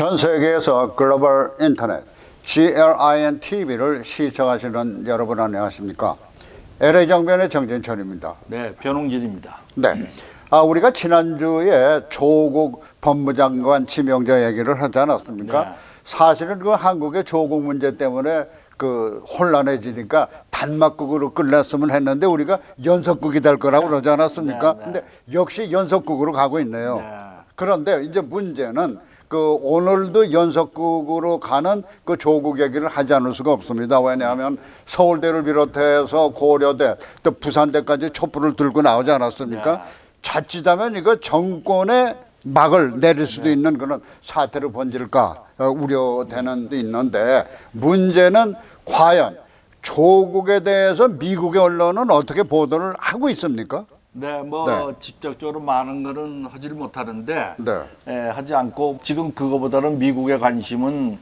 전 세계에서 글로벌 인터넷 CLIN TV를 시청하시는 여러분 안녕하십니까? LA 정변의 정진철입니다. 네, 변홍진입니다. 네. 아, 우리가 지난주에 조국 법무장관 지명자 얘기를 하지 않았습니까? 네. 사실은 그 한국의 조국 문제 때문에 그 혼란해지니까 단막국으로 끝났으면 했는데 우리가 연속국이 될 거라고 그러지 않았습니까? 네, 네. 근데 역시 연속국으로 가고 있네요. 네. 그런데 이제 문제는 그 오늘도 연속국으로 가는 그 조국 얘기를 하지 않을 수가 없습니다. 왜냐하면 서울대를 비롯해서 고려대 또 부산대까지 촛불을 들고 나오지 않았습니까? 네. 자칫하면 이거 정권의 막을 내릴 수도 있는 그런 사태로 번질까 어, 우려되는 데 있는데 문제는 과연 조국에 대해서 미국의 언론은 어떻게 보도를 하고 있습니까? 네, 뭐 네. 직접적으로 많은 거는 하지를 못하는데 네. 예, 하지 않고 지금 그거보다는 미국의 관심은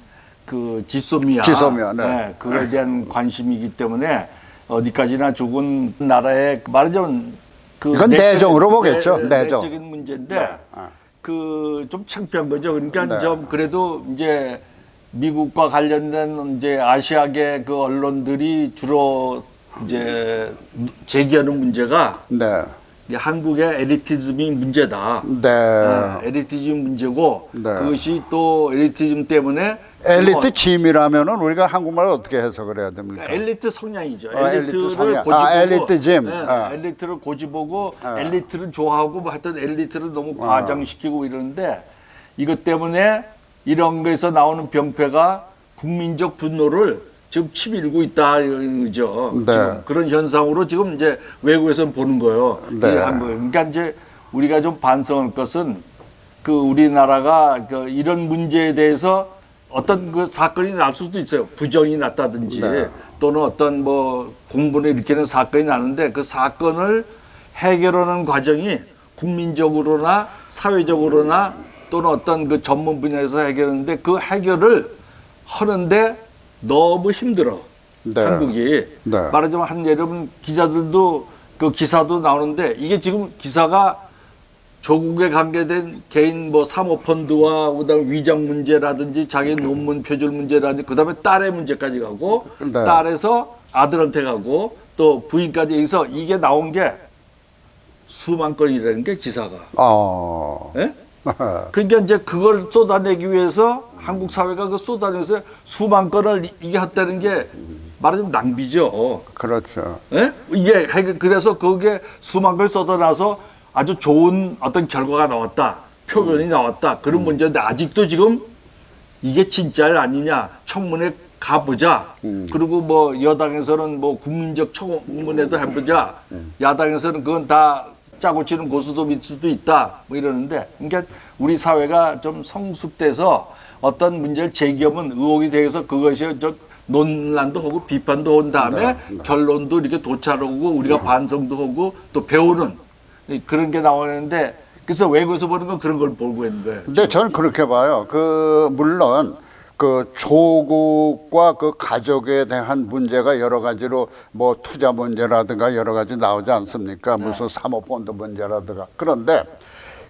그 지소미아, 지소미아, 네. 예, 그거에 대한 관심이기 때문에 어디까지나 죽은 나라의 말하자면 그 이건 내적- 내정으로 보겠죠, 내- 내정. 내적인 문제인데 아. 그 좀 창피한 거죠. 그러니까 네. 좀 그래도 이제 미국과 관련된 이제 아시아계 그 언론들이 주로 이제 제기하는 문제가 네. 한국의 에리티즘이 문제다. 네. 아, 에리티즘 문제고 네. 그것이 또 에리티즘 때문에 엘리트 뭐 짐이라면은 우리가 한국말로 어떻게 해석을 해야 됩니까? 엘리트 성향이죠. 어, 엘리트 엘리트를 성향. 고집보고 아, 엘리트즘. 네, 어. 엘리트를 고집보고 어. 엘리트를 좋아하고 뭐 하여튼 엘리트를 너무 과장시키고 이러는데 이것 때문에 이런 거에서 나오는 병폐가 국민적 분노를 지금 치밀고 있다 이거죠. 네. 지금 그런 현상으로 지금 이제 외국에서는 보는 거예요. 네. 한 거예요. 그러니까 이제 우리가 좀 반성할 것은 그 우리나라가 그 이런 문제에 대해서 어떤 그 사건이 날 수도 있어요. 부정이 났다든지 네. 또는 어떤 뭐 공분을 일으키는 사건이 나는데 그 사건을 해결하는 과정이 국민적으로나 사회적으로나 또는 어떤 그 전문 분야에서 해결하는데 그 해결을 하는데 너무 힘들어. 네. 한국이 네. 말하자면 한 여러분 기자들도 그 기사도 나오는데 이게 지금 기사가 조국에 관계된 개인 뭐 사모펀드와 그다음 위장 문제라든지 자기 논문 표절 문제라든지 그다음에 딸의 문제까지 가고 네. 딸에서 아들한테 가고 또 부인까지 여기서 이게 나온 게 수만 건이라는 게 기사가. 어. 예? 그러니까 이제 그걸 쏟아내기 위해서 한국 사회가 그 쏟아내서 수만 건을 이게 했다는 게 말하자면 낭비죠. 그렇죠. 예? 이게 해결- 그래서 거기에 수만 걸 쏟아놔서 아주 좋은 어떤 결과가 나왔다. 표현이 나왔다. 그런 문제인데 아직도 지금 이게 진짜야 아니냐. 청문회 가보자. 그리고 뭐 여당에서는 뭐 국민적 청문회도 해보자. 야당에서는 그건 다 짜고 치는 고수도 밑 수도 있다. 뭐 이러는데 그러니까 우리 사회가 좀 성숙돼서 어떤 문제를 제기하면 의혹이 되어서 그것이 저 논란도 하고 비판도 한 다음에 결론도 이렇게 도찰하고 우리가 반성도 하고 또 배우는 그런 게 나오는데 그래서 외국에서 보는 건 그런 걸 보고 있는 거예요. 근데 저는 그렇게 봐요. 그 물론 그 조국과 그 가족에 대한 문제가 여러 가지로 뭐 투자 문제라든가 여러 가지 나오지 않습니까? 무슨 사모펀드 문제라든가. 그런데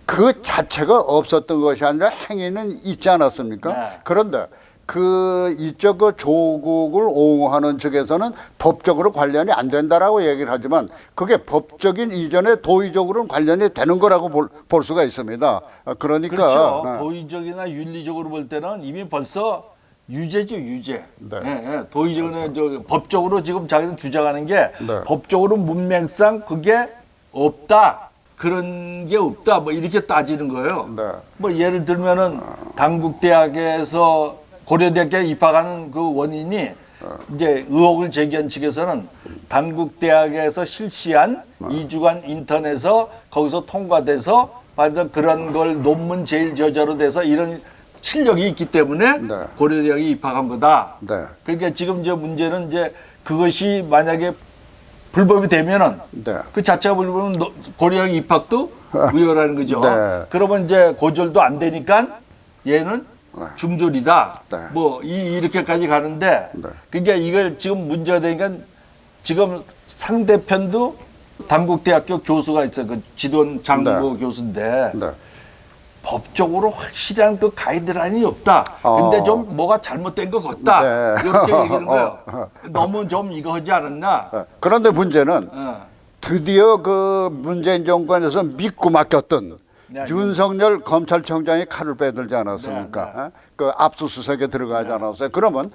그 자체가 없었던 것이 아니라 행위는 있지 않았습니까? 네. 그런데 그 이쪽 그 조국을 옹호하는 측에서는 법적으로 관련이 안 된다라고 얘기를 하지만 그게 법적인 이전에 도의적으로는 관련이 되는 거라고 볼, 볼 수가 있습니다. 아, 그러니까 그렇죠. 네. 도의적이나 윤리적으로 볼 때는 이미 벌써 유죄죠, 유죄. 네. 예, 예. 도의적으로 저 법적으로 지금 자기는 주장하는 게 네. 법적으로 문맥상 그게 없다. 그런 게 없다. 뭐 이렇게 따지는 거예요. 네. 뭐 예를 들면은 당국 대학에서 고려대학에 입학하는 그 원인이 이제 의혹을 제기한 측에서는 당국 대학에서 실시한 이주간 인턴에서 거기서 통과돼서 완전 그런 걸 논문 제일 저자로 돼서 이런 실력이 있기 때문에 네. 고려대학에 입학한 거다. 네. 그러니까 지금 이제 문제는 이제 그것이 만약에 불법이 되면은 네. 그 자체가 불법은 너- 고려학 입학도 위헌하는 거죠. 네. 그러면 이제 고졸도 안 되니까 얘는 중졸이다. 네. 뭐 이, 이렇게까지 가는데 네. 그러니까 이걸 지금 문제가 되니까 지금 상대편도 단국대학교 교수가 있어요. 그 지돈 장모 네. 교수인데 네. 법적으로 확실한 그 가이드라인이 없다. 근데 어. 좀 뭐가 잘못된 것 같다. 네. 이렇게 얘기하는 거예요. 어, 너무 좀 이거 하지 않았나? 어, 그런데 문제는 어. 드디어 그 문재인 정권에서 믿고 맡겼던 네, 윤석열 검찰청장이 칼을 빼들지 않았습니까? 네, 네. 어? 그 압수수색에 들어가지 않았어요. 그러면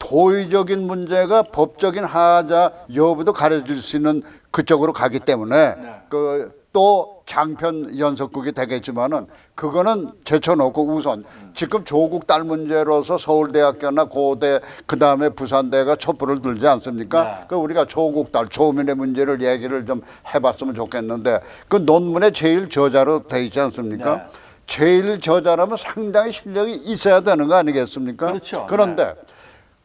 도의적인 문제가 법적인 하자 여부도 가려질 수 있는 그쪽으로 가기 때문에 네. 그 또 장편 연속극이 되겠지만은 그거는 제쳐놓고 우선 지금 조국 딸 문제로서 서울대학교나 고대 그 다음에 부산대가 촛불을 들지 않습니까? 네. 그 우리가 조국 딸 조민의 문제를 얘기를 좀 해봤으면 좋겠는데 그 논문의 제일 저자로 돼 있지 않습니까? 네. 제일 저자라면 상당히 실력이 있어야 되는 거 아니겠습니까? 그렇죠. 그런데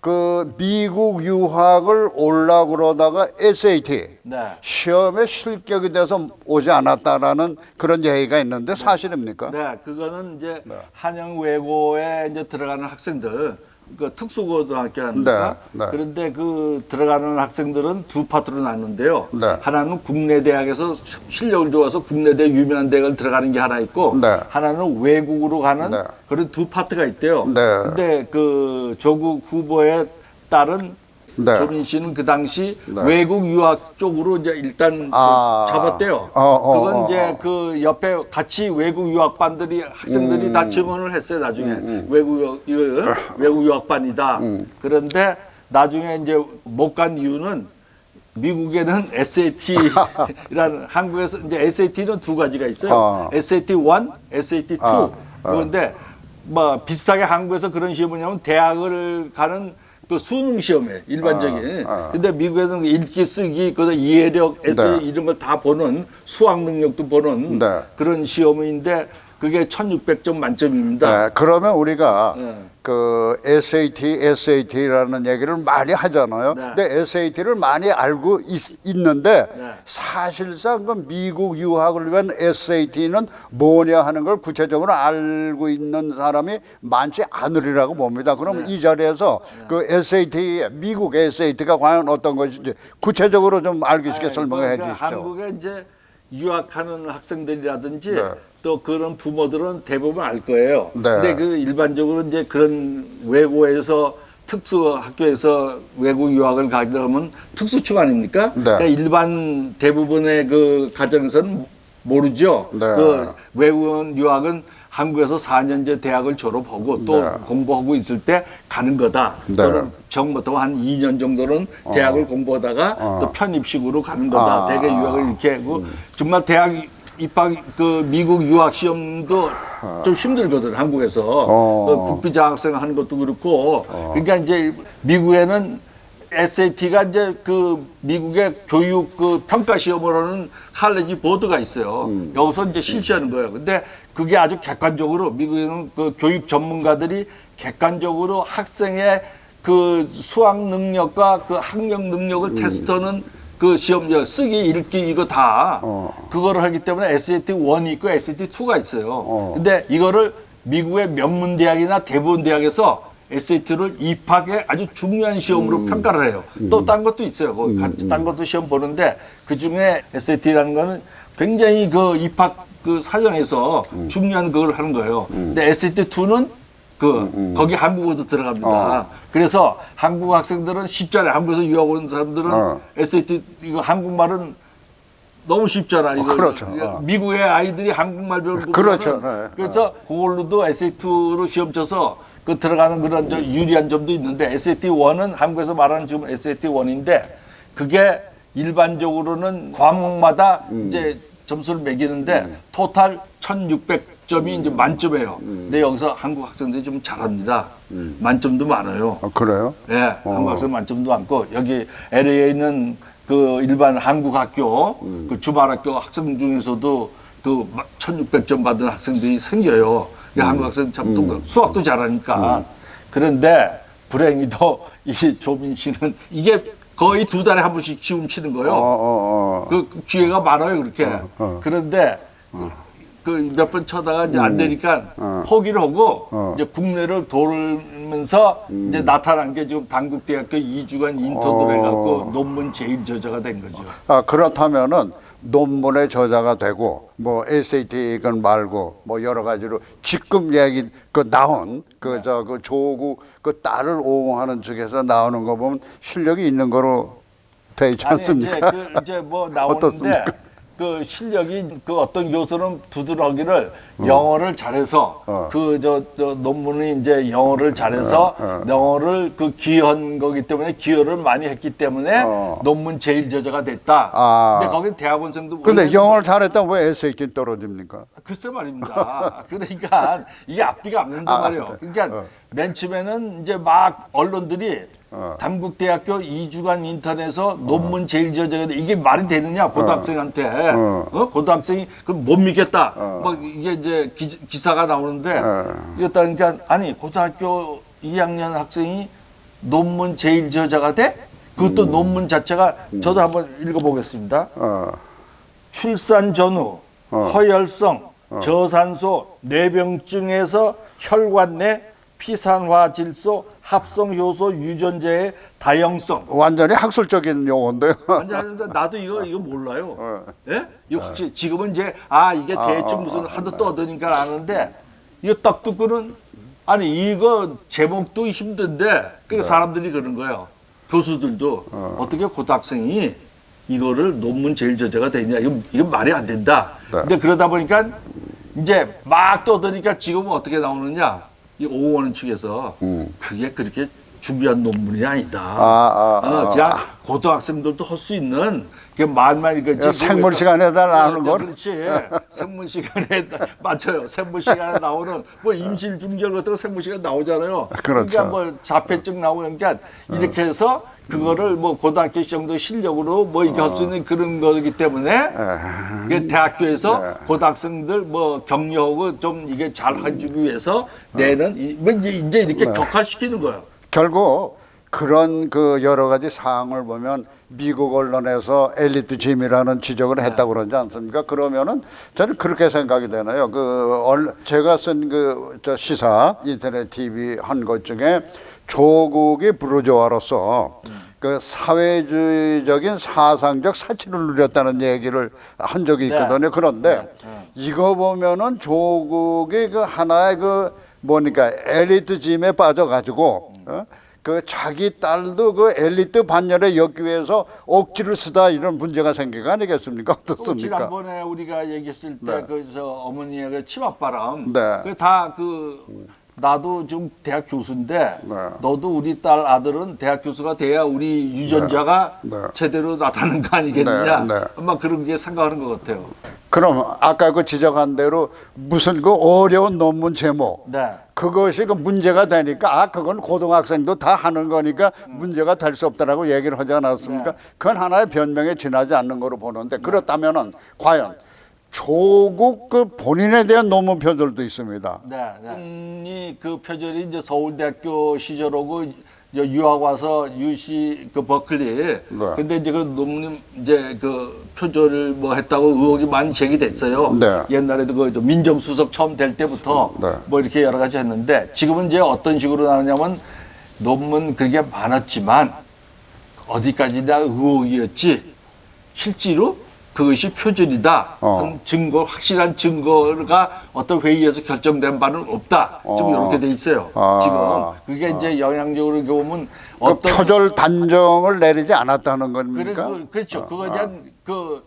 그 미국 유학을 올라 그러다가 SAT 네. 시험에 실격이 돼서 오지 않았다라는 그런 얘기가 있는데 사실입니까? 네, 그거는 이제 한영 외고에 이제 들어가는 학생들, 그 특수고등학교 아닙니까? 네, 네. 그런데 그 들어가는 학생들은 두 파트로 나누는데요. 네. 하나는 국내 대학에서 실력을 좋아서 국내 대 유명한 대학을 들어가는 게 하나 있고, 네. 하나는 외국으로 가는 네. 그런 두 파트가 있대요. 네. 근데 그 조국 후보의 딸은 네. 조민 씨는 그 당시 네. 외국 유학 쪽으로 이제 일단 그 아. 잡았대요. 어, 어, 그건 어, 이제 어. 그 옆에 같이 외국 유학반들이 학생들이 음. 다 증언을 했어요 나중에 외국 유- 이거 외국 유학반이다. 음. 그런데 나중에 이제 못 간 이유는 미국에는 SAT라는 한국에서 이제 SAT는 두 가지가 있어요. 아. SAT 1, SAT 2. 아, 아. 그런데 뭐 비슷하게 한국에서 그런 시험을 뭐냐면 대학을 가는 그 수능 시험에 일반적인. 아, 아. 근데 미국에서는 읽기 쓰기 그 이해력, 에세 네. 이런 걸 다 보는 수학 능력도 보는 네. 그런 시험인데 그게 1600점 만점입니다. 네, 그러면 우리가 네. 그 SAT, SAT라는 얘기를 많이 하잖아요. 네. 근데 SAT를 많이 알고 있, 는데 네. 사실상 그 미국 유학을 위한 SAT는 뭐냐 하는 걸 구체적으로 알고 있는 사람이 많지 않으리라고 봅니다. 그럼 이 자리에서 그 SAT, 미국 SAT가 과연 어떤 것인지 구체적으로 좀 알기 쉽게 네, 설명해 그러니까 주시죠. 한국에 이제 유학하는 학생들이라든지 네. 또 그런 부모들은 대부분 알 거예요. 네. 근데 그 일반적으로 이제 그런 외고에서 특수 학교에서 외국 유학을 가게 되면 특수충 아닙니까? 네. 그러니까 일반 대부분의 그 가정에서는 모르죠. 네. 그 외국 유학은 한국에서 4년제 대학을 졸업하고 또 네. 공부하고 있을 때 가는 거다. 네. 또는 정부터 한 2년 정도는 대학을 공부하다가 어. 또 편입식으로 가는 거다. 아. 대개 유학을 이렇게 하고 정말 대학 입학 그 미국 유학 시험도 좀 힘들거든 한국에서 어. 그 국비 장학생 하는 것도 그렇고 그러니까 이제 미국에는 SAT가 이제 그 미국의 교육 그 평가 시험을 하는 칼레지 보드가 있어요. 여기서 이제 실시하는 거예요. 근데 그게 아주 객관적으로 미국에는 그 교육 전문가들이 객관적으로 학생의 그 수학 능력과 그 학력 능력을 테스트하는 그 시험 저 쓰기 읽기 이거 다 어. 그거를 하기 때문에 SAT 1이 있고 SAT 2가 있어요. 어. 근데 이거를 미국의 명문 대학이나 대부분 대학에서 SAT를 입학에 아주 중요한 시험으로 음. 평가를 해요. 또 딴 것도 있어요. 거기 같이 딴 것도 시험 보는데 그 중에 SAT라는 거는 굉장히 그 입학 그 사정에서 음. 중요한 그걸 하는 거예요. 근데 SAT 2는 그 거기 한국어도 들어갑니다. 음, 어. 그래서 한국 학생들은 쉽잖아요. 한국에서 유학 온 사람들은 어. SAT 이거 한국말은 너무 쉽잖아. 이거 그렇죠. 어. 미국의 아이들이 한국말 배우는 그렇죠. 네. 그래서 그걸로도 SAT2로 시험 쳐서 그 들어가는 그런 저 유리한 점도 있는데 SAT1은 한국에서 말하는 지금 SAT1인데 그게 일반적으로는 과목마다 음. 이제 점수를 매기는데 토탈 1600 점이 이제 만점이에요. 근데 여기서 한국 학생들이 좀 잘합니다. 만점도 많아요. 어, 그래요? 예, 한국 학생 만점도 많고 여기 LA에 있는 그 일반 한국 학교 그 주말 학교 학생 중에서도 그 1600점 받은 학생들이 생겨요. 이 한국 학생 참 똑똑- 수학도 잘하니까. 그런데 불행히도 이 조민 씨는 이게 거의 두 달에 한 번씩 시험 치는 거예요. 어, 어, 어. 그 기회가 많아요, 그렇게. 어. 그런데 그 몇 번 쳐다가 이제 안 되니까 어. 포기를 하고 어. 이제 국내를 돌면서 이제 나타난 게 지금 단국대학교 2주간 인턴을 어. 해갖고 논문 제일 저자가 된 거죠. 아, 그렇다면은 논문의 저자가 되고 뭐 SAT 건 말고 뭐 여러 가지로 지금 얘기 그 나온 그 저 그 조국 그 딸을 옹호하는 측에서 나오는 거 보면 실력이 있는 거로 돼 있지 아니, 않습니까? 이제, 그 이제 뭐 나오는데 어떻습니까? 그 실력이 그 어떤 교수는 두드러기를 영어를 잘해서 어. 그 저 저 논문이 이제 영어를 잘해서 어, 어. 영어를 그 기여한 거기 때문에 기여를 많이 했기 때문에 어. 논문 제일 저자가 됐다. 아. 근데 거기 대학원생도 근데 영어를 잘했다면 왜 SAT 떨어집니까? 글쎄 말입니다. 그러니까 이게 앞뒤가 안 된단 아, 말이에요. 그러니까 어. 맨 처음에는 이제 막 언론들이 어. 담국대학교 2주간 인턴에서 논문 제일 저자가 돼. 이게 말이 되느냐 고등학생한테 어. 어? 고등학생이 그럼 못 믿겠다. 어. 막 이게 이제 기, 사가 나오는데 어. 이랬다니까 아니 고등학교 2학년 학생이 논문 제일 저자가 돼? 그것도 음. 논문 자체가 저도 한번 읽어보겠습니다. 어, 출산 전후 어. 허혈성 저산소 뇌병증에서 혈관 내 피산화 질소 합성 효소 유전자의 다형성 완전히 학술적인 용어인데요. 완전 나도 이거 이거 몰라요. 어. 예? 이거 혹시 지금은 이제 아 이게 아, 대충 아, 무슨 아, 하도 떠드니까 아는데 이거 딱 듣고는 아니 이거 제목도 힘든데 네. 그 사람들이 그런 거예요. 교수들도 어. 떻게 고등학생이 이거를 논문 제일 저자가 되냐 이건 이건 말이 안 된다. 네. 근데 그러다 보니까 이제 막 떠드니까 지금은 어떻게 나오느냐 이 오원 측에서 음. 그게 그렇게 준비한 논문이 아니다. 아, 아, 어, 아. 그냥 고등학생들도 할 수 있는 그 말만 이거 야, 생물 시간에다 나오는 건 그렇지 생물 시간에 나- 맞아요 생물 시간에 나오는 뭐 임실 중절 같은 거 생물 시간 나오잖아요 그렇죠. 그러니까 뭐 자폐증 나오는 게 이렇게 해서 그거를 뭐 고등학교 정도 실력으로 뭐 이렇게 할 수 있는 그런 거기 때문에 그 대학교에서 네. 고등학생들 뭐 격려하고 좀 이게 잘 해주기 위해서 내는 이- 뭐 이제 이제 이렇게 네. 격화시키는 거예요. 결국 그런 그 여러 가지 사항을 보면 미국 언론에서 엘리트 짐이라는 지적을 했다고 그러지 않습니까? 그러면은 저는 그렇게 생각이 되나요? 그 얼- 제가 쓴 그 저 시사 인터넷 TV 한 것 중에 조국이 부르조아로서 그 사회주의적인 사상적 사치를 누렸다는 얘기를 한 적이 네. 있거든요. 그런데 네, 네. 이거 보면은 조국이 그 하나의 그 뭐니까 엘리트 짐에 빠져가지고 어? 그 자기 딸도 그 엘리트 반열에 엮기 위해서 억지를 쓰다 이런 문제가 생긴 거 아니겠습니까? 또 어떻습니까? 지난번에 우리가 얘기했을 때 네. 그저 어머니의 그 치맛바람 네. 그다그 나도 지금 대학 교수인데 네. 너도 우리 딸 아들은 대학 교수가 돼야 우리 유전자가 네. 네. 제대로 나타나는 거 아니겠느냐 네, 네. 아마 그런 게 생각하는 것 같아요. 그럼 아까 그 지적한 대로 무슨 그 어려운 논문 제목 네. 그것이 그 문제가 되니까 아 그건 고등학생도 다 하는 거니까 문제가 될 수 없다라고 얘기를 하지 않았습니까? 네. 그건 하나의 변명에 지나지 않는 거로 보는데 그렇다면은 과연 조국 그 본인에 대한 논문 표절도 있습니다. 네, 네. 이그 표절이 이제 서울대학교 시절하고 저 유학 와서 UC 그 버클리. 네. 근데 이제 그 논문 이제 그 표절을 뭐 했다고 의혹이 많이 제기됐어요. 네. 옛날에도 그저 민정수석 처음 될 때부터 네. 뭐 이렇게 여러 가지 했는데 지금은 이제 어떤 식으로 나오냐면 논문 그게 많았지만 어디까지나 의혹이었지 실제로 그것이 표절이다. 어. 하는 증거, 확실한 증거가 어떤 회의에서 결정된 바는 없다. 좀 어. 이렇게 돼 있어요. 아. 지금 그게 이제 영향적으로 이렇게 보면 그 어떤 표절 단정을 내리지 않았다는 그래, 겁니까? 그, 그렇죠. 그거에 아. 대한 그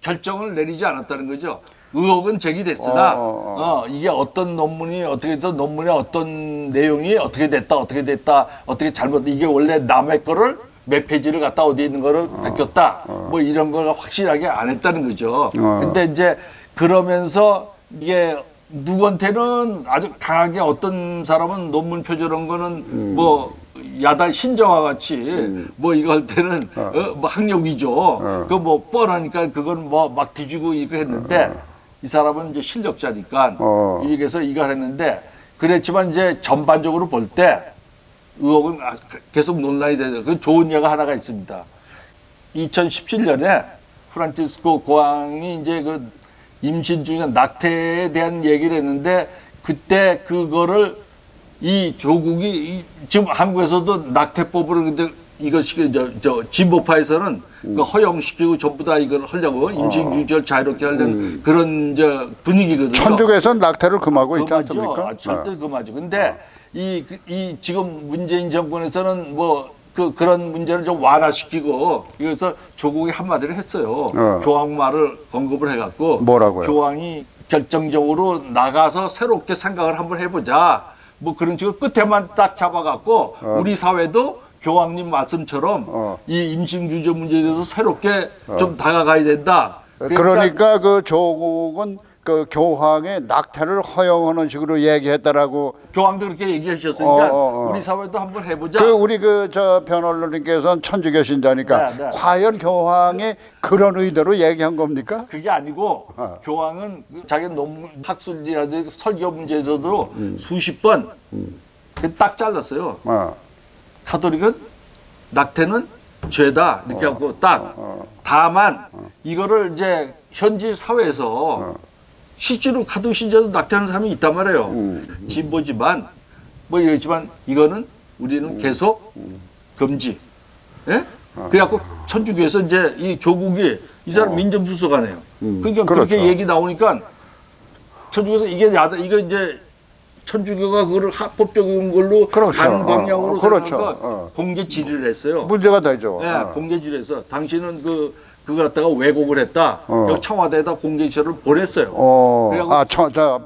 결정을 내리지 않았다는 거죠. 의혹은 제기됐으나 어, 어, 어, 어. 이게 어떤 논문이 어떻게 해서 논문의 어떤 내용이 어떻게 됐다 어떻게 됐다 어떻게 잘못 이게 원래 남의 거를 몇 페이지를 갖다 어디 있는 거를 베꼈다 뭐 이런 걸 확실하게 안 했다는 거죠. 어. 근데 이제 그러면서 이게 누구한테는 아주 강하게 어떤 사람은 논문 표절한 거는 음. 뭐 야단 신정화 같이 뭐 이거 할 때는 어. 뭐 학력 위조 어. 그뭐 뻔하니까 그건 뭐 막 뒤지고 이거 했는데 이 사람은 이제 실력자니까 어. 이게서 이걸 했는데 그랬지만 이제 전반적으로 볼 때 의혹은 아- 계속 논란이 되죠. 그 좋은 예가 하나가 있습니다. 2017년에 프란치스코 고왕이 이제 그 임신 중에 낙태에 대한 얘기를 했는데 그때 그거를 이 조국이 이- 지금 한국에서도 낙태법을 근데 이것이 저, 저 진보파에서는 그 허용시키고 전부 다 이걸 하려고 임신주절 자유롭게 하려는 그런 저 분위기거든요. 천주교에서는 낙태를 금하고 있지. 않습니까? 아, 절대 그거죠. 근데 이, 그- 이 지금 문재인 정권에서는 뭐 그, 그런 문제를 좀 완화시키고 이래서 조국이 한마디를 했어요. 어. 교황 말을 언급을 해갖고 뭐라고요? 교황이 결정적으로 나가서 새롭게 생각을 한번 해보자. 뭐 그런 식으로 끝에만 딱 잡아갖고 우리 사회도 교황님 말씀처럼 어. 이 임신주저 문제에 대해서 새롭게 좀 다가가야 된다. 그러니까, 그 조국은 그 교황의 낙태를 허용하는 식으로 얘기했다라고 교황도 그렇게 얘기하셨으니까 어, 어, 어. 우리 사회도 한번 해보자. 그 우리 그 저 변호사님께서는 천주교 신자니까 네, 네. 과연 교황이 그런 의도로 얘기한 겁니까? 그게 아니고 어. 교황은 그 자기 논문 학술이라든지 설교 문제에서도 음. 수십 번딱 잘랐어요. 어. 카톨릭은 낙태는 죄다 이렇게 하고 딱 어. 다만 이거를 이제 현지 사회에서 실제로 카톨릭 신자도 낙태하는 사람이 있단 말이에요. 음. 진보지만 뭐 이랬지만 이거는 우리는 계속 금지. 예? 그래갖고 천주교에서 이제 이 조국이 이 사람 민정수석하네요. 음, 그러니까 그렇죠. 그렇게 얘기 나오니까 천주교에서 이게 야다 이거 이제 천주교가 그거를 합법적인 걸로 그렇죠. 가는 어, 방향으로 어, 그렇죠. 어. 공개 질의를 했어요. 문제가 되죠. 예, 어. 공개 질의해서 당신은 그 그거 갖다가 왜곡을 했다. 어. 여기 청와대에다 공개 질의를 보냈어요. 어. 그래갖고- 아, 저, 저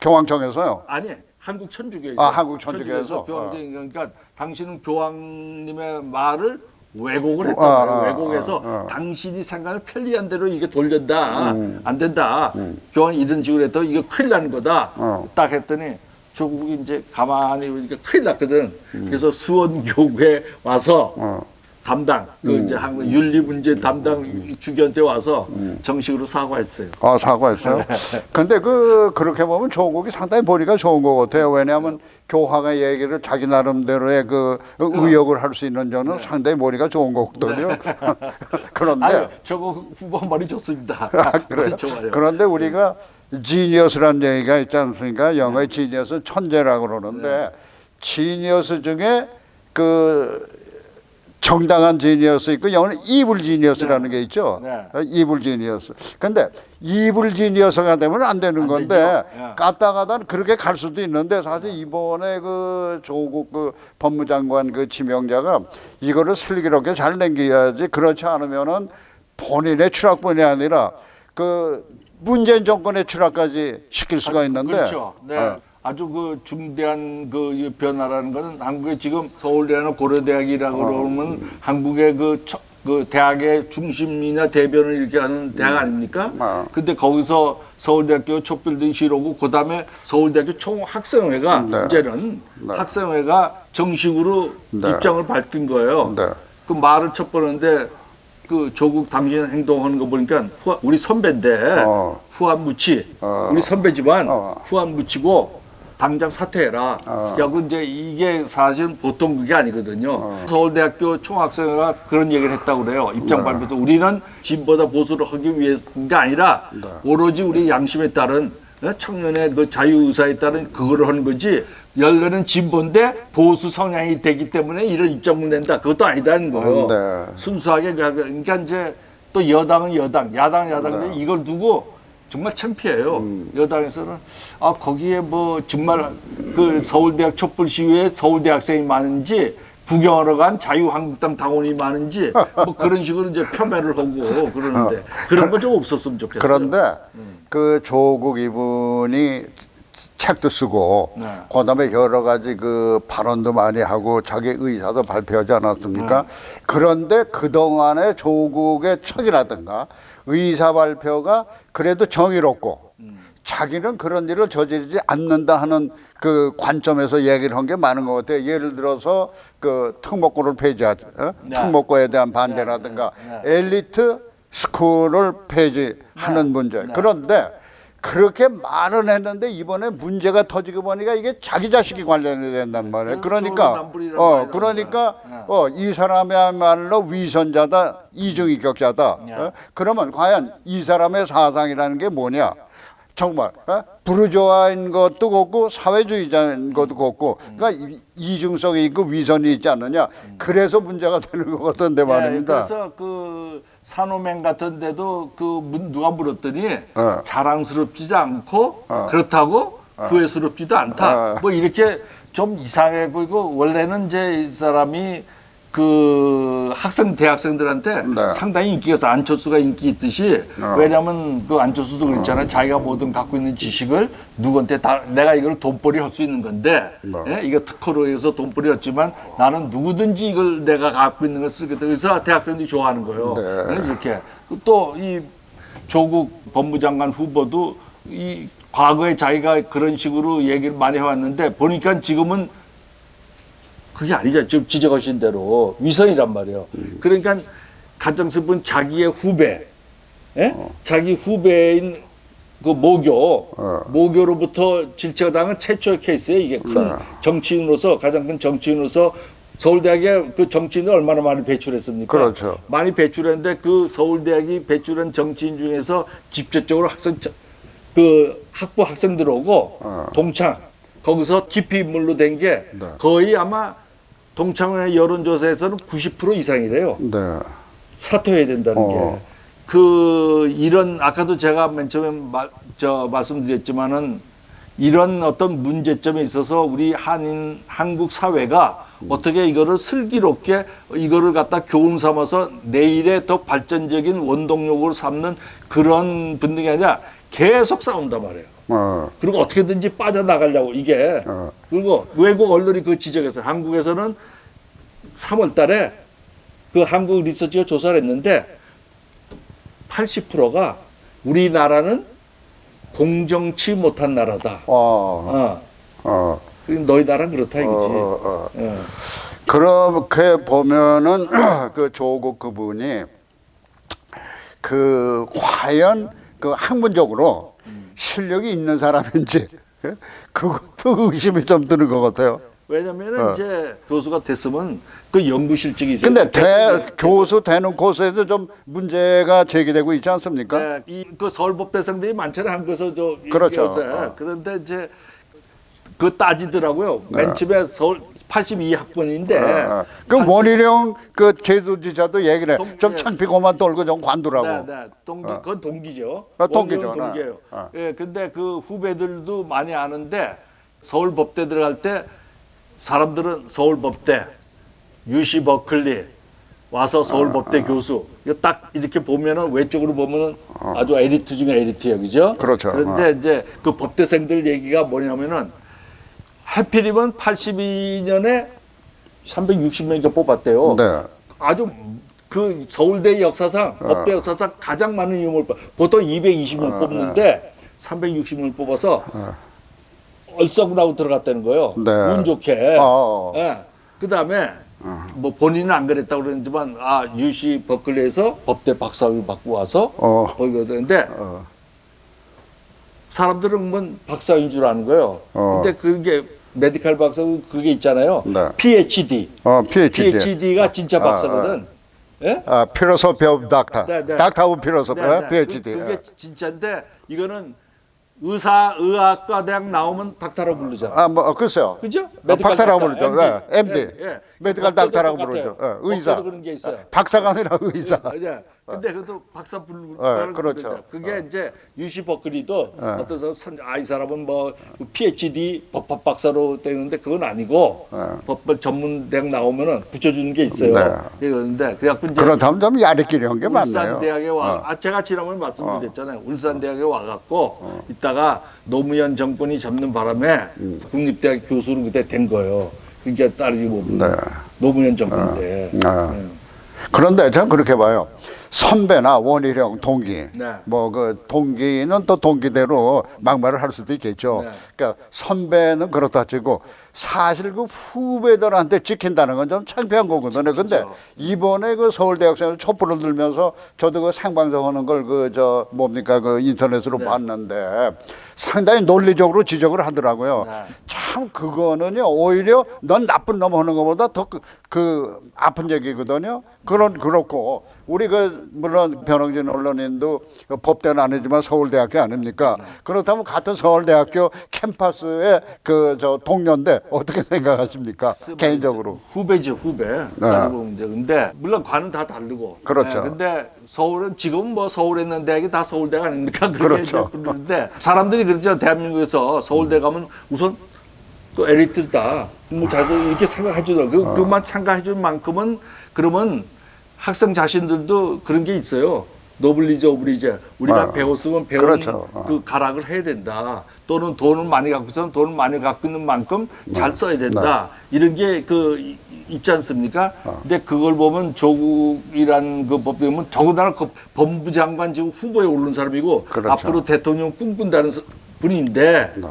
교황청에서요. 아니 한국 천주교에서 아, 한국 천주교에서? 교황 그러니까 당신은 교황님의 말을 왜곡을 했다 아, 고 아, 왜곡해서 아, 아. 당신이 생각을 편리한 대로 이게 돌렸다 음. 안 된다 교황이 이런 식으로 했다 이거 큰일 나는 거다 어. 딱 했더니 조국이 이제 가만히 보니까 큰일 났거든 음. 그래서 수원교회 와서 어. 담당 그 음. 이제 한국 윤리 문제 담당 주교한테 와서 음. 정식으로 사과했어요. 아, 사과했어요? 근데 그, 그렇게 보면 조국이 상당히 보니까 좋은 것 같아요. 왜냐하면 교황의 얘기를 자기 나름대로의 그 의역을 할 수 있는 점은 상당히 머리가 좋은 거거든요. 그런데 아유, 저거 후보 머리 좋습니다. 아, 그래요? 머리 좋아요. 그런데 우리가 지니어스라는 얘기가 있지 않습니까? 영어의 지니어스 천재라고 그러는데 네. 지니어스 중에 그 정당한 지니어스 있고 영어는 이불 지니어스라는 게 있죠. 네. 이불 지니어스. 근데 이불 지니어스가 되면 안 되는 안 건데 되죠. 예. 까다가다는 그렇게 갈 수도 있는데 사실 이번에 그 조국 그 법무장관 그 지명자가 이거를 슬기롭게 잘 남겨야지 그렇지 않으면은 본인의 추락뿐이 아니라 그 문재인 정권의 추락까지 시킬 수가 있는데 그렇죠. 네. 어. 아주 그 중대한 그 변화라는 거는 한국의 지금 서울대나 고려대학이라고 어. 그러면 한국의 그, 첫- 그 대학의 중심이나 대변을 이렇게 하는 대학 아닙니까? 어. 근데 거기서 서울대학교 촛불등실오고 그다음에 서울대학교 총학생회가 네. 이제는 네. 학생회가 정식으로 네. 입장을 밝힌 거예요. 네. 그 말을 쳤보는데 그 조국 당신 행동하는 거 보니까 후- 우리 선배인데 어. 후안 묻히 어. 우리 선배지만 어. 후안 묻히고 당장 사퇴해라. 어. 그리고 이제 이게 사실은 보통 그게 아니거든요. 어. 서울대학교 총학생회가 그런 얘기를 했다고 그래요. 입장 네. 발표에서 우리는 진보다 보수를 하기 위해서가 아니라 네. 오로지 우리 양심에 따른 어, 청년의 그 자유의사에 따른 그거를 하는 거지. 열려는 진보인데 보수 성향이 되기 때문에 이런 입장을 낸다. 그것도 아니다는 거예요. 네. 순수하게 그- 그러니까 이제 또 여당은 여당, 야당 야당인데 네. 이걸 두고 정말 창피해요. 음. 여당에서는 아 거기에 뭐 정말 그 서울대학 촛불 시위에 서울대 학생이 많은지 구경하러 간 자유한국당 당원이 많은지 뭐 그런 식으로 이제 폄훼를 하고 그러는데 그런 거 좀 없었으면 좋겠어요. 그런데 음. 그 조국 이분이 책도 쓰고 네. 그다음에 여러 가지 그 발언도 많이 하고 자기 의사도 발표하지 않았습니까? 네. 그런데 그 동안의 조국의 척이라든가 의사 발표가 그래도 정의롭고 음. 자기는 그런 일을 저지르지 않는다 하는 그 관점에서 얘기를 한 게 많은 것 같아요. 예를 들어서 그 특목고를 폐지하자, 어? 네. 특목고에 대한 반대라든가 네, 엘리트 스쿨을 폐지하는 네. 문제. 네. 그런데 그렇게 말은 했는데 이번에 문제가 터지고 보니까 이게 자기 자식이 관련이 된단 말이에요. 그래서 그러니까 어 그러니까. 네. 어이 사람이야말로 위선자다 이중인격자다. 네. 어? 그러면 과연 이 사람의 사상이라는 게 뭐냐? 정말 어? 부르주아인 것도 걷고 사회주의자인 것도 걷고 그러니까 이- 이중성이 있고 위선이 있지 않느냐 그래서 문제가 되는 것 같던데 말입니다. 네, 그래서 그 산호맹 같은 데도 그 문- 누가 물었더니 어. 자랑스럽지도 않고 어. 그렇다고 후회스럽지도 않다. 어. 뭐 이렇게 좀 이상해 보이고 원래는 이제 이 사람이 그 학생 대학생들한테 네. 상당히 인기가 있어 안철수가 인기 있듯이 어. 왜냐하면 그 안철수도 그랬잖아요 자기가 모든 갖고 있는 지식을 누구한테 다 내가 이걸 돈벌이 할 수 있는 건데 네. 예? 이거 특허로 해서 돈벌이 였지만 나는 누구든지 이걸 내가 갖고 있는 걸 쓰겠다 그래서 대학생들이 좋아하는 거예요 네. 예, 이렇게 또 이 조국 법무장관 후보도 이 과거에 자기가 그런 식으로 얘기를 많이 해왔는데 보니까 지금은 그게 아니죠. 지금 지적하신 대로 위선이란 말이에요. 그러니까 가정스분 자기의 후배, 예? 자기 후배인 그 모교, 어. 모교로부터 질책을 당한 최초의 케이스예요. 이게 큰 네. 정치인으로서 가장 큰 정치인으로서 서울대학에 그 정치인을 얼마나 많이 배출했습니까? 그렇죠. 많이 배출했는데 그 서울대학이 배출한 정치인 중에서 직접적으로 학생 그 학부 학생들 오고 어. 동창 거기서 깊이 인물로 된 게 네. 거의 아마 동창회 여론조사에서는 90% 이상이래요. 네. 사퇴해야 된다는 어. 게. 그 이런 아까도 제가 맨 처음에 마, 저 말씀드렸지만은 이런 어떤 문제점에 있어서 우리 한인 한국 사회가 어떻게 이거를 슬기롭게 이거를 갖다 교훈 삼아서 내일의 더 발전적인 원동력으로 삼는 그런 분들이 아니라 계속 싸운단 말이에요. 어. 그리고 어떻게든지 빠져나가려고 이게 어. 그리고 외국 언론이 그 지적했어요. 한국에서는 3월 달에 그 한국 리서치가 조사를 했는데 80%가 우리나라는 공정치 못한 나라다. 어. 어. 어. 그 너희 나라 그렇다 어, 이거지. 어, 어. 어. 그렇게 보면은 그 조국 그분이 그 과연 그 학문적으로 실력이 있는 사람인지 예? 그것도 의심이 좀 드는 것 같아요. 왜냐면은 어. 이제 교수가 됐으면 그 연구 실적이 있어요. 근데 대, 교수 되는 코스에도 좀 문제가 제기되고 있지 않습니까? 네, 이그 서울법대생들이 많잖아요 한국에서 저 그렇죠. 어. 그런데 이제 그 따지더라고요. 맨 처음에 서울 82학번인데 어, 어. 그 원희룡 그 제주지사도 얘기를 해. 동- 좀 네. 창피고만 돌고 좀 관두라고. 네, 네. 동기, 어. 그건 동기죠. 아, 동기죠. 원룸은 동기예요. 네. 어. 예, 근데 그 후배들도 많이 아는데 서울 법대 들어갈 때 사람들은 서울 법대, 유시 버클리 와서 서울 아, 법대 교수. 이거 딱 이렇게 보면은 외쪽으로 보면은 아주 에리트 중에 에리트예요, 그죠? 어. 그렇죠. 그런데 이제 그 법대생들 얘기가 뭐냐면은 하필이면 82년에 360명인가 뽑았대요. 네. 아주 그 서울대 역사상 어. 아. 법대 역사상 가장 많은 인원을 뽑 보통 220명 어, 뽑는데 360명을 뽑아서 어. 얼썩으로 들어갔다는 거예요. 네. 운 좋게. 어. 예. 그 다음에 뭐 본인은 안 그랬다고 그랬지만 아 유시 버클리에서 법대 박사학위 받고 와서 어. 거기가 되는데 어. 사람들은 뭐 박사인 줄 아는 거예요. 어. 근데 그게 메디칼 박사 그게 있잖아요. 네. PhD. 어, PhD. PhD가 진짜 아, 박사거든. 예? 아. 네, 네. 필로소피 네, 네. PhD. 그, 그게 진짜인데 이거는 의사 의학과 대학 나오면 닥터라고 부르잖아. 아, 뭐 어, 글쎄요. 그죠? 어, 박사라고 닥터, 부르죠. 네, MD. 예, 예. 메디컬 닥터라고. 부르죠. 어, 의사. 그런 게 있어요. 박사가 아니라 의사. 예. 근데 그래도 박사 부르는 어, 그렇죠. 그게 이제 유시 버클리도 어. 어떤 사람 선- 아, 이 사람은 뭐 PhD 법학 박사로 되는데 그건 아니고 어. 법벌 전문 대학 나오면은 붙여주는 게 있어요. 네. 그런데 그래갖고 이제 그렇다면 좀 야리끼리 한게 많네요. 울산 대학에 와, 어. 아 제가 지난번에 말씀드렸잖아요. 울산 대학에 와갖고 있다가 노무현 정권이 잡는 바람에 음. 국립대학 교수로 그때 된 거예요. 따르지 보면 네. 노무현 정권 때. 아. 네. 그런데 저는 그렇게 봐요. 선배나 원희룡, 동기. 네. 뭐 그 동기는 또 동기대로 막말을 할 수도 있겠죠. 네. 그러니까 선배는 그렇다 치고 사실 그 후배들한테 지킨다는 건 좀 창피한 거거든요. 근데 그렇죠. 이번에 그 서울대학생을 촛불을 들면서 저도 그 생방송 하는 걸 그 저 뭡니까 그 인터넷으로 네. 봤는데 상당히 논리적으로 지적을 하더라고요. 네. 참참 그거는요 오히려 넌 나쁜 놈 하는 것보다 더그 아픈 얘기거든요. 그런 그렇고 우리 그 물론 변홍진 언론인도 그 법대는 아니지만 서울대학교 아닙니까? 그렇다면 같은 서울대학교 캠퍼스의 그 저 동료인데 어떻게 생각하십니까? 개인적으로. 후배죠 후배. 따지고 이제 근데 물론 과는 다 다르고. 그렇죠. 네, 근데 서울은 지금 뭐 서울에 있는 대학이 다 서울대가 아닙니까? 그렇게 그렇죠. 부르는데 사람들이 그러죠. 대한민국에서 서울대 가면 우선 또 엘리트다. 뭐 자주 이렇게 생각해주더 그, 어. 그만 생각해줄 만큼은 그러면 학생 자신들도 그런 게 있어요. 노블리제 오블리제 우리가 아, 배웠으면 배운 그렇죠. 어. 그 가락을 해야 된다. 또는 돈을 많이 갖고서는 돈을 많이 갖고 있는 만큼 네. 잘 써야 된다. 이런 게 그 있지 않습니까? 어. 근데 그걸 보면 조국이란 그법 보면 더군다나 그 법무부 장관 지금 후보에 오른 사람이고 그렇죠. 앞으로 대통령 꿈꾼다는 서- 분인데 네.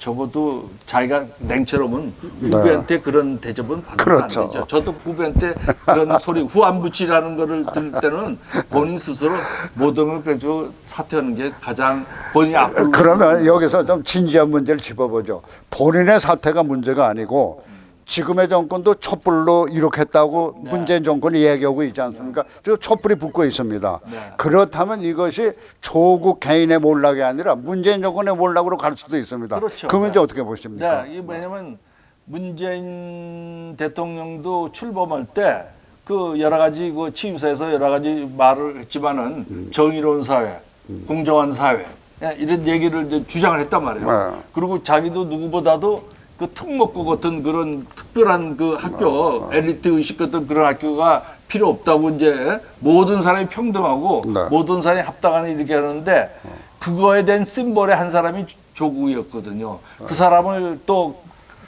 적어도 자기가 냉처럼은 후배한테 그런 대접은 받으면 그렇죠. 안 되죠. 저도 후배한테 그런 소리 후안부치라는 거를 들을 때는 본인 스스로 모든 걸 그래도 사퇴하는 게 가장 본인이 앞으로 그러면 여기서 좀 진지한 문제를 짚어보죠. 본인의 사태가 문제가 아니고 지금의 정권도 촛불로 이렇게 했다고 네. 문재인 정권이 얘기하고 있지 않습니까? 저 촛불이 붙고 있습니다. 네. 그렇다면 이것이 조국 개인의 몰락이 아니라 문재인 정권의 몰락으로 갈 수도 있습니다. 그렇죠. 그 문제 네. 어떻게 보십니까? 네, 이 뭐냐면 문재인 대통령도 출범할 때 그 여러 가지 그 취임사에서 여러 가지 말을 했지만은 음. 정의로운 사회, 공정한 사회 예, 이런 얘기를 이제 주장을 했단 말이에요. 네. 그리고 자기도 누구보다도 그 특목고 같은 그런 특별한 그 학교, 엘리트 의식 같은 그런 학교가 필요 없다고 이제 모든 사람이 평등하고 네. 모든 사람이 합당하는 이렇게 하는데 그거에 대한 심볼의 한 사람이 조국이었거든요. 그 사람을 또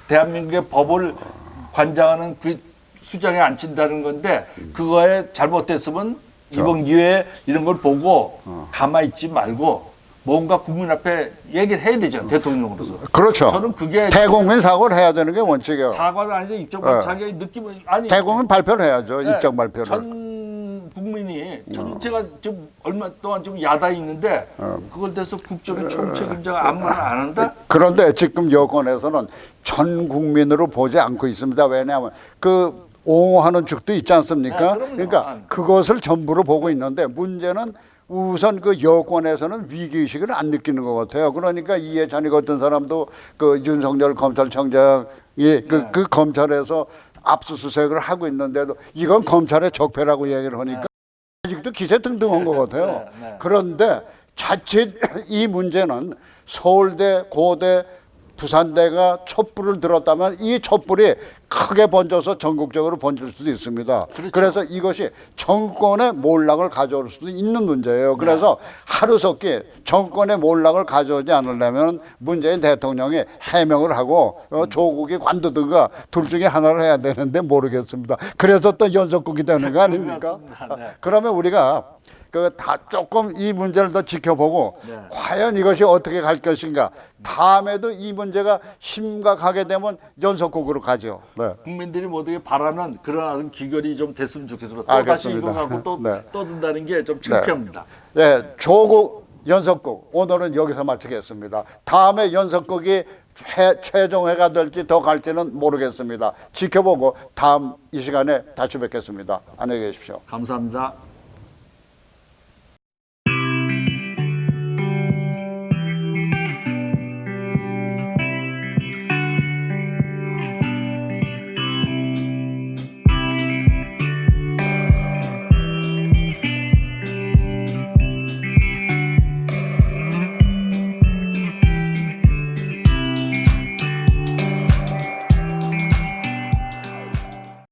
대한민국의 법을 관장하는 그 수장에 앉힌다는 건데 그거에 잘못됐으면 이번 기회에 이런 걸 보고 가만히 있지 말고 뭔가 국민 앞에 얘기를 해야 되죠 대통령으로서. 그렇죠. 저는 그게 대국민 사고를 해야 되는 게 원칙이에요. 사과도 아니죠 입장 네. 자기의 느낌을 아니 대국민 발표를 해야죠. 네, 입장 발표를. 전 국민이 전체가 좀 얼마 동안 좀 야당이 있는데 어. 그걸 대해서 국정의 총 책임자가 아무 말안 한다? 그런데 지금 여권에서는 전 국민으로 보지 않고 있습니다. 왜냐하면 그 옹호하는 측도 있지 않습니까? 네. 그러니까 그것을 전부로 보고 있는데 문제는 우선 그 여권에서는 위기의식을 안 느끼는 것 같아요. 그러니까 이해찬이 같은 사람도 그 윤석열 검찰청장이 그, 네. 그 검찰에서 압수수색을 하고 있는데도 이건 검찰의 적폐라고 얘기를 하니까 아직도 기세 등등한 것 같아요. 네, 네. 그런데 자칫 이 문제는 서울대, 고대, 부산대가 촛불을 들었다면 이 촛불이 크게 번져서 전국적으로 번질 수도 있습니다. 그렇죠. 그래서 이것이 정권의 몰락을 가져올 수도 있는 문제예요. 그래서 하루속히 정권의 몰락을 가져오지 않으려면 문재인 대통령이 해명을 하고 어, 조국이 관두든가 둘 중에 하나를 해야 되는데 모르겠습니다. 그래서 또 연속국이 되는 거 아닙니까? 네. 그러면 우리가 그 다 조금 이 문제를 더 지켜보고 네. 과연 이것이 어떻게 갈 것인가. 다음에도 이 문제가 심각하게 되면 연속국으로 가죠. 네. 국민들이 모두에 바라는 그런 기결이 좀 됐으면 좋겠습니다. 또 다시 알겠습니다. 이거 갖고 또 네. 떠든다는 게 좀 창피합니다. 네, 조국 연속국 오늘은 여기서 마치겠습니다. 다음에 연속국이 최, 최종회가 될지 더 갈지는 모르겠습니다. 지켜보고 다음 이 시간에 다시 뵙겠습니다. 안녕히 계십시오. 감사합니다.